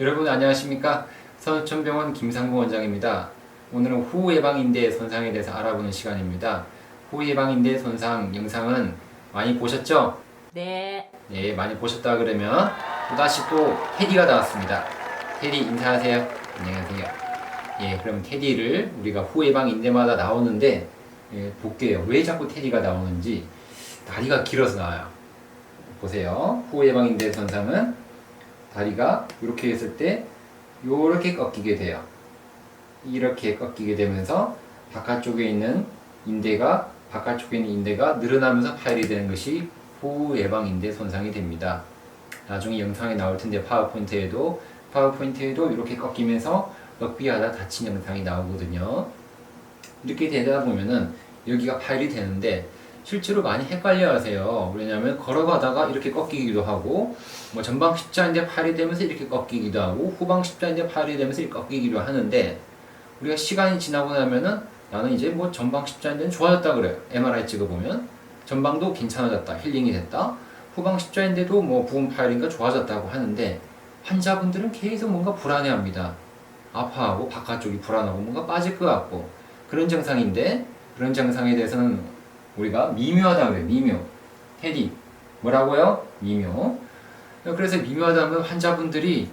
여러분 안녕하십니까? 서천병원 김상구 원장입니다. 오늘은 후 예방인대 손상에 대해서 알아보는 시간입니다. 후 예방인대 손상 영상은 많이 보셨죠? 네. 네, 많이 보셨다 그러면 또다시 또 테디가 나왔습니다. 테디 인사하세요. 안녕하세요. 예, 그럼 테디를 우리가 후 예방 인대마다 나오는데 예, 볼게요. 왜 자꾸 테디가 나오는지 다리가 길어서 나와요. 보세요. 후 예방 인대 손상은 다리가 이렇게 했을 때 이렇게 꺾이게 돼요. 이렇게 꺾이게 되면서 바깥쪽에 있는 인대가 바깥쪽에 있는 인대가 늘어나면서 파열이 되는 것이 후 예방 인대 손상이 됩니다. 나중에 영상에 나올 텐데 파워포인트에도 파워포인트에도 이렇게 꺾이면서 럭비하다 다친 영상이 나오거든요. 이렇게 되다 보면은 여기가 파열이 되는데 실제로 많이 헷갈려 하세요. 왜냐하면 걸어가다가 이렇게 꺾이기도 하고 뭐 전방 십자인대 파열이 되면서 이렇게 꺾이기도 하고 후방 십자인대 파열이 되면서 이렇게 꺾이기도 하는데 우리가 시간이 지나고 나면은 나는 이제 뭐 전방 십자인대는 좋아졌다 그래요. MRI 찍어보면 전방도 괜찮아졌다, 힐링이 됐다. 후방 십자인대도 뭐 부분 파열인가 좋아졌다고 하는데 환자분들은 계속 뭔가 불안해합니다. 아파하고 바깥쪽이 불안하고 뭔가 빠질 것 같고 그런 증상인데 그런 증상에 대해서는 우리가 미묘하다 그래요. 미묘. 테디 뭐라고요? 미묘. 그래서 미묘하다 면 환자분들이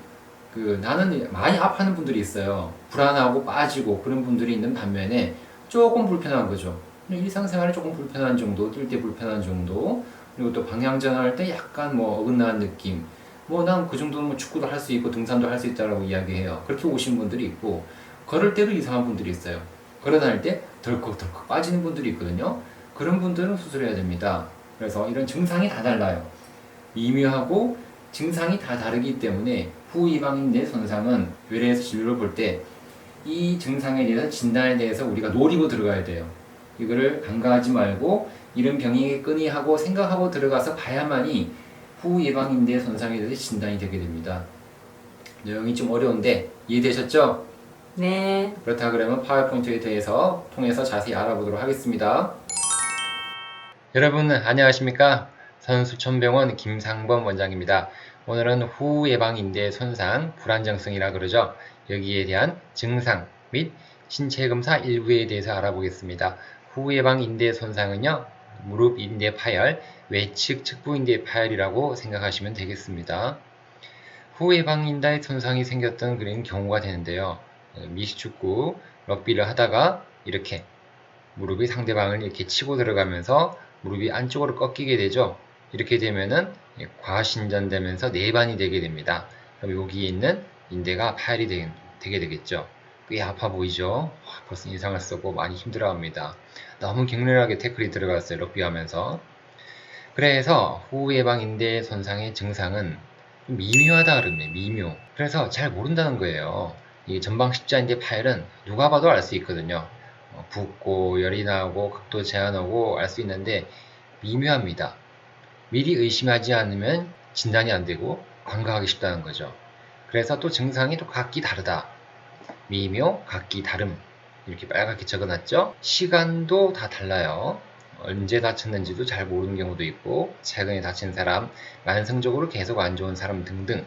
그 나는 많이 아파하는 분들이 있어요. 불안하고 빠지고 그런 분들이 있는 반면에 조금 불편한 거죠. 일상생활에 조금 불편한 정도, 뛸 때 불편한 정도, 그리고 또 방향 전환할 때 약간 뭐 어긋나는 느낌. 뭐 난 그 정도는 뭐 축구도 할 수 있고 등산도 할 수 있다라고 이야기해요. 그렇게 오신 분들이 있고 걸을 때도 이상한 분들이 있어요. 걸어 다닐 때 덜컥덜컥 빠지는 분들이 있거든요. 그런 분들은 수술해야 됩니다. 그래서 이런 증상이 다 달라요. 미묘하고 증상이 다 다르기 때문에 후이방인대 손상은 외래에서 진료를 볼 때 이 증상에 대해서 진단에 대해서 우리가 노리고 들어가야 돼요. 이거를 간과하지 말고 이런 병이겠거니 하고 생각하고 들어가서 봐야만이 후 예방인대 손상에 대해서 진단이 되게 됩니다. 내용이 좀 어려운데 이해되셨죠? 네. 그렇다 그러면 파워포인트에 대해서 통해서 자세히 알아보도록 하겠습니다. 여러분 안녕하십니까? 선수천병원 김상범 원장입니다. 오늘은 후 예방 인대 손상 불안정성이라 그러죠. 여기에 대한 증상 및 신체 검사 일부에 대해서 알아보겠습니다. 후 예방 인대 손상은요. 무릎 인대 파열, 외측 측부 인대 파열이라고 생각하시면 되겠습니다. 후 예방 인대 손상이 생겼던 그런 경우가 되는데요. 미식축구, 럭비를 하다가 이렇게 무릎이 상대방을 이렇게 치고 들어가면서 무릎이 안쪽으로 꺾이게 되죠. 이렇게 되면은 과신전되면서 내반이 되게 됩니다. 그럼 여기에 있는 인대가 파열이 되, 게 되겠죠. 꽤 아파 보이죠? 와, 벌써 인상을 쓰고 많이 힘들어합니다. 너무 격렬하게 태클이 들어갔어요. 럭비 하면서. 그래서 후 예방 인대 손상의 증상은 좀 미묘하다 그러네 미묘. 그래서 잘 모른다는 거예요. 이 전방 십자인대 파열은 누가 봐도 알 수 있거든요. 어, 붓고 열이 나고 각도 제한하고 알 수 있는데 미묘합니다. 미리 의심하지 않으면 진단이 안 되고 관과하기 쉽다는 거죠. 그래서 또 증상이 또 각기 다르다. 미묘, 각기 다름. 이렇게 빨갛게 적어놨죠? 시간도 다 달라요. 언제 다쳤는지도 잘 모르는 경우도 있고, 최근에 다친 사람, 만성적으로 계속 안 좋은 사람 등등.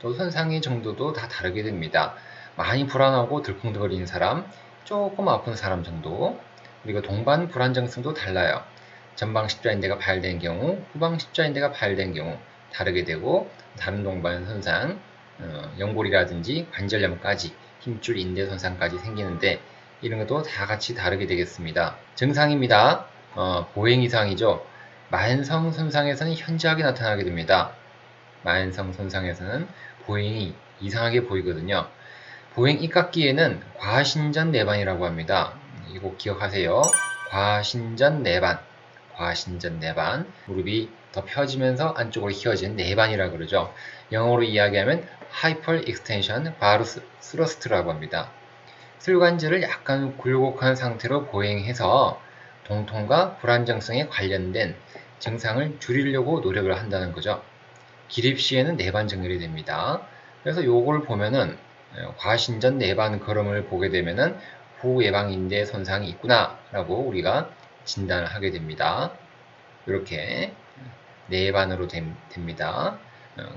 또 손상의 정도도 다 다르게 됩니다. 많이 불안하고 들컹거리는 사람, 조금 아픈 사람 정도, 그리고 동반 불안정성도 달라요. 전방 십자인대가 파열된 경우, 후방 십자인대가 파열된 경우 다르게 되고, 다른 동반 손상, 어, 연골이라든지 관절염까지 힘줄 인대 손상까지 생기는데 이런 것도 다 같이 다르게 되겠습니다. 증상입니다. 어, 보행 이상이죠. 만성 손상에서는 현저하게 나타나게 됩니다. 만성 손상에서는 보행이 이상하게 보이거든요. 보행 입각기에는 과신전 내반이라고 합니다. 이거 기억하세요. 과신전 내반. 과신전 내반. 무릎이 더 펴지면서 안쪽으로 휘어진 내반이라고 그러죠. 영어로 이야기하면 하이퍼 익스텐션 바루스 스러스트라고 합니다. 슬관절을 약간 굴곡한 상태로 보행해서 동통과 불안정성에 관련된 증상을 줄이려고 노력을 한다는 거죠. 기립 시에는 내반 정렬이 됩니다. 그래서 요걸 보면은 과신전 내반 걸음을 보게 되면은 후 예방인대 손상이 있구나라고 우리가 진단을 하게 됩니다. 이렇게 내반으로 됩니다.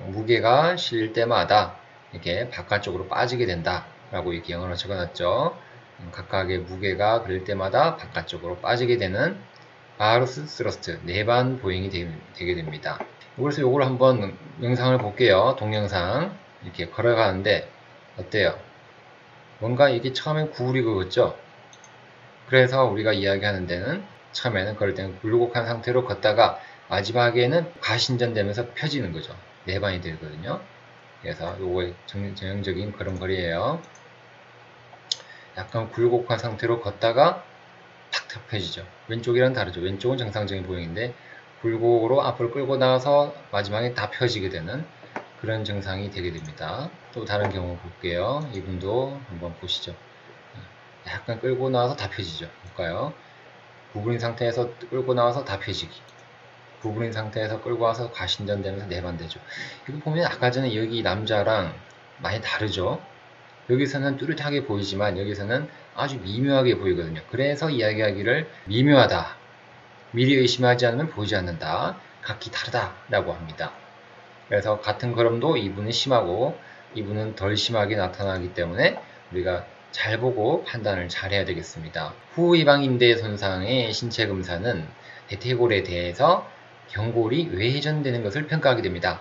무게가 실릴 때마다 이렇게 바깥쪽으로 빠지게 된다라고 이렇게 영어로 적어놨죠. 음, 각각의 무게가 그릴 때마다 바깥쪽으로 빠지게 되는 바루스 스러스트 내반 보행이 되, 게 됩니다. 그래서 요걸 한번 영상을 볼게요. 동영상 이렇게 걸어가는데 어때요? 뭔가 이게 처음엔 구울이 그었죠? 그래서 우리가 이야기하는 데는 처음에는 걸을 때는 굴곡한 상태로 걷다가 마지막에는 가신전되면서 펴지는 거죠. 내반이 되거든요. 그래서 요거 정- 전형적인 걸음걸이에요. 약간 굴곡한 상태로 걷다가 탁 펴지죠. 왼쪽이랑 다르죠. 왼쪽은 정상적인 보행인데 굴곡으로 앞으로 끌고 나가서 마지막에 다 펴지게 되는 그런 증상이 되게 됩니다. 또 다른 경우 볼게요. 이분도 한번 보시죠. 약간 끌고 나와서 다 펴지죠. 볼까요? 구부린 상태에서 끌고 나와서 다 펴지기. 구부린 상태에서 끌고 와서 가신전 되면서 내반되죠. 이거 보면 아까 전에 여기 남자랑 많이 다르죠. 여기서는 뚜렷하게 보이지만 여기서는 아주 미묘하게 보이거든요. 그래서 이야기하기를 미묘하다. 미리 의심하지 않으면 보이지 않는다. 각기 다르다라고 합니다. 그래서 같은 걸음도 이분은 심하고 이분은 덜 심하게 나타나기 때문에 우리가 잘 보고 판단을 잘 해야 되겠습니다. 후이방인대 손상의 신체 검사는 대퇴골에 대해서 경골이 외회전되는 것을 평가하게 됩니다.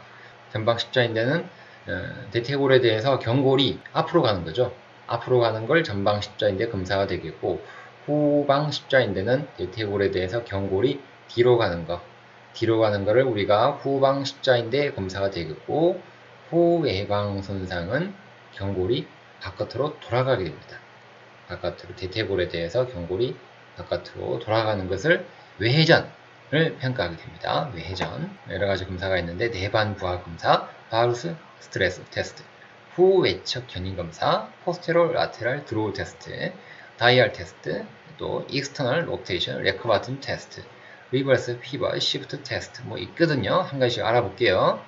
전방 십자인대는 어, 대퇴골에 대해서 경골이 앞으로 가는 거죠. 앞으로 가는 걸 전방 십자인대 검사가 되겠고 후방 십자인대는 대퇴골에 대해서 경골이 뒤로 가는 거 뒤로 가는 거를 우리가 후방 십자인대 검사가 되겠고 후외방 손상은 경골이 바깥으로 돌아가게 됩니다. 바깥으로 대퇴골에 대해서 경골이 바깥으로 돌아가는 것을 외회전을 평가하게 됩니다. 외회전 여러 가지 검사가 있는데 내반 부하 검사, 바루스 스트레스 테스트, 후 외척 견인 검사, 포스테롤 라테랄 드로우 테스트, 다이얼 테스트, 또 익스터널 로테이션 레커바튼 테스트, 리버스 피버 시프트 테스트 뭐 있거든요. 한 가지씩 알아볼게요.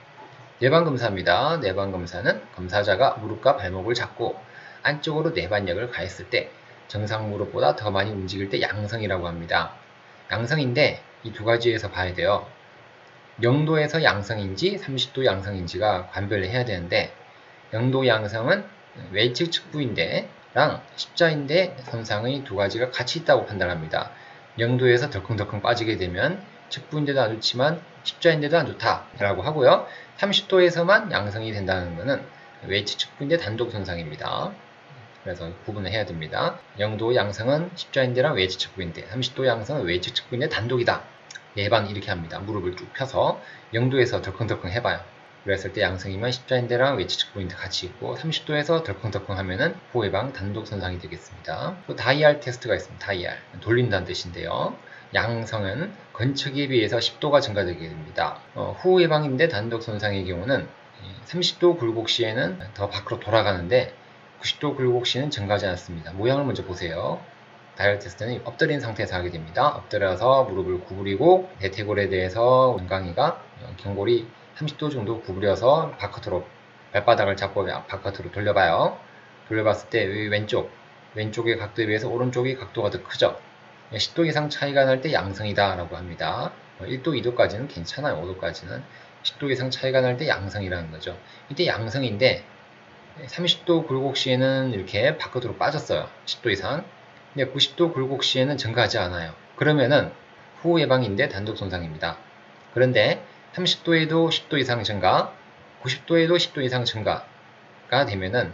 내반 검사입니다. 내반 검사는 검사자가 무릎과 발목을 잡고 안쪽으로 내반력을 가했을 때 정상 무릎보다 더 많이 움직일 때 양성이라고 합니다. 양성인데 이 두 가지에서 봐야 돼요. 0도에서 양성인지 30도 양성인지가 관별해야 되는데 0도 양성은 외측 측부인대랑 십자인대 손상의 두 가지가 같이 있다고 판단합니다. 0도에서 덜컹덜컹 빠지게 되면 측부인대도 안 좋지만 십자인대도 안 좋다라고 하고요. 30도에서만 양성이 된다는 것은 외측 측부인대 단독 손상입니다. 그래서 구분을 해야 됩니다. 0도 양성은 십자인대랑 외측 측부인대, 30도 양성은 외측 측부인대 단독이다. 네반 이렇게 합니다. 무릎을 쭉 펴서 0도에서 덜컹덜컹 해봐요. 그랬을 때 양성이면 십자인대랑 외측 측부인대 같이 있고 30도에서 덜컹덜컹 하면은 후해방 단독 손상이 되겠습니다. 또 다이알 테스트가 있습니다. 다이알 돌린다는 뜻인데요. 양성은 건축에 비해서 10도가 증가되게 됩니다. 어, 후해방인데 단독 손상의 경우는 30도 굴곡 시에는 더 밖으로 돌아가는데 90도 굴곡 시는 증가하지 않습니다. 모양을 먼저 보세요. 다이얼 테스트는 엎드린 상태에서 하게 됩니다. 엎드려서 무릎을 구부리고 대퇴골에 대해서 원강이가 경골이 30도 정도 구부려서 바깥으로 발바닥을 잡고 바깥으로 돌려봐요. 돌려봤을 때 왼쪽 왼쪽의 각도에 비해서 오른쪽의 각도가 더 크죠. 10도 이상 차이가 날 때 양성이다 라고 합니다. 1도, 2도까지는 괜찮아요. 5도까지는 10도 이상 차이가 날 때 양성이라는 거죠. 이때 양성인데 30도 굴곡 시에는 이렇게 바깥으로 빠졌어요. 10도 이상. 근데 90도 굴곡 시에는 증가하지 않아요. 그러면은 후 예방인데 단독 손상입니다. 그런데 30도에도 10도 이상 증가, 90도에도 10도 이상 증가가 되면은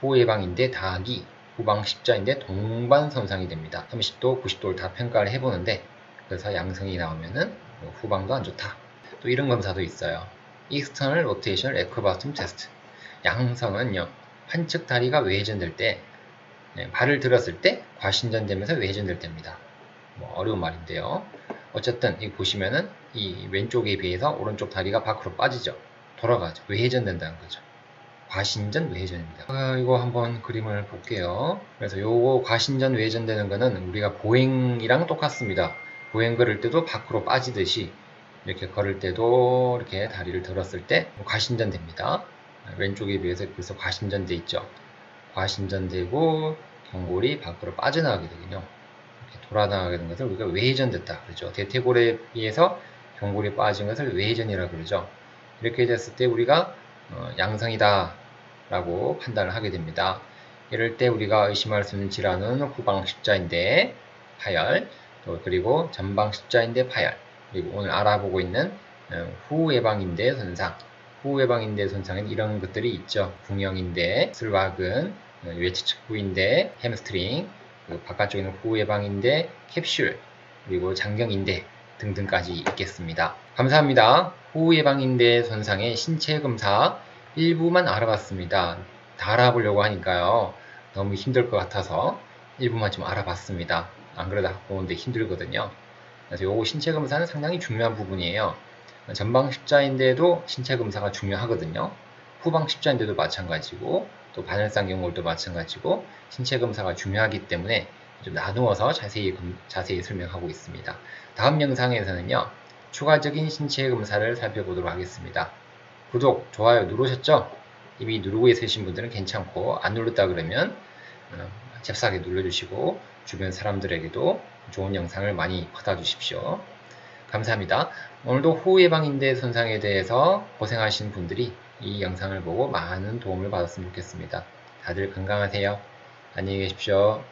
후 예방인데 다하기 후방 십자인데 동반 손상이 됩니다. 30도, 90도를 다 평가를 해보는데 그래서 양성이 나오면은 뭐 후방도 안 좋다. 또 이런 검사도 있어요. External Rotation Equivalent Test. 양성은요 한측 다리가 외회전될 때 네, 발을 들었을 때 과신전되면서 외회전될 때입니다. 뭐 어려운 말인데요. 어쨌든 이 보시면은 이 왼쪽에 비해서 오른쪽 다리가 밖으로 빠지죠. 돌아가죠. 외회전된다는 거죠. 과신전 외회전입니다. 아, 이거 한번 그림을 볼게요. 그래서 요거 과신전 외회전되는 거는 우리가 보행이랑 똑같습니다. 보행 걸을 때도 밖으로 빠지듯이 이렇게 걸을 때도 이렇게 다리를 들었을 때 과신전 됩니다. 왼쪽에 비해서 그래서 과신전돼 있죠. 과신전되고 경골이 밖으로 빠져나가게 되군요. 돌아나가게 된 것을 우리가 외회전됐다 그러죠. 대퇴골에 비해서 경골이 빠진 것을 외회전이라 그러죠. 이렇게 됐을 때 우리가 어, 양성이다 라고 판단을 하게 됩니다. 이럴 때 우리가 의심할 수 있는 질환은 후방 십자인대 파열, 또 그리고 전방 십자인대 파열, 그리고 오늘 알아보고 있는 어, 후예방인대 손상, 후예방인대 손상엔 이런 것들이 있죠. 궁형인대, 슬박은, 어, 외측부인대, 햄스트링, 그리고 바깥쪽에 있는 후예방인대, 캡슐, 그리고 장경인대 등등까지 있겠습니다. 감사합니다. 후예방인대 손상의 신체 검사 일부만 알아봤습니다. 다 알아보려고 하니까요. 너무 힘들 것 같아서 일부만 좀 알아봤습니다. 안 그러다 보는데 힘들거든요. 그래서 요거 신체 검사는 상당히 중요한 부분이에요. 전방 십자인대도 신체 검사가 중요하거든요. 후방 십자인대도 마찬가지고 또 바늘상 경골도 마찬가지고 신체 검사가 중요하기 때문에 좀 나누어서 자세히 검- 자세히 설명하고 있습니다. 다음 영상에서는요. 추가적인 신체 검사를 살펴보도록 하겠습니다. 구독, 좋아요 누르셨죠? 이미 누르고 있으신 분들은 괜찮고 안 눌렀다 그러면 어, 잽싸게 눌러주시고 주변 사람들에게도 좋은 영상을 많이 받아주십시오. 감사합니다. 오늘도 호우 예방인대 손상에 대해서 고생하신 분들이 이 영상을 보고 많은 도움을 받았으면 좋겠습니다. 다들 건강하세요. 안녕히 계십시오.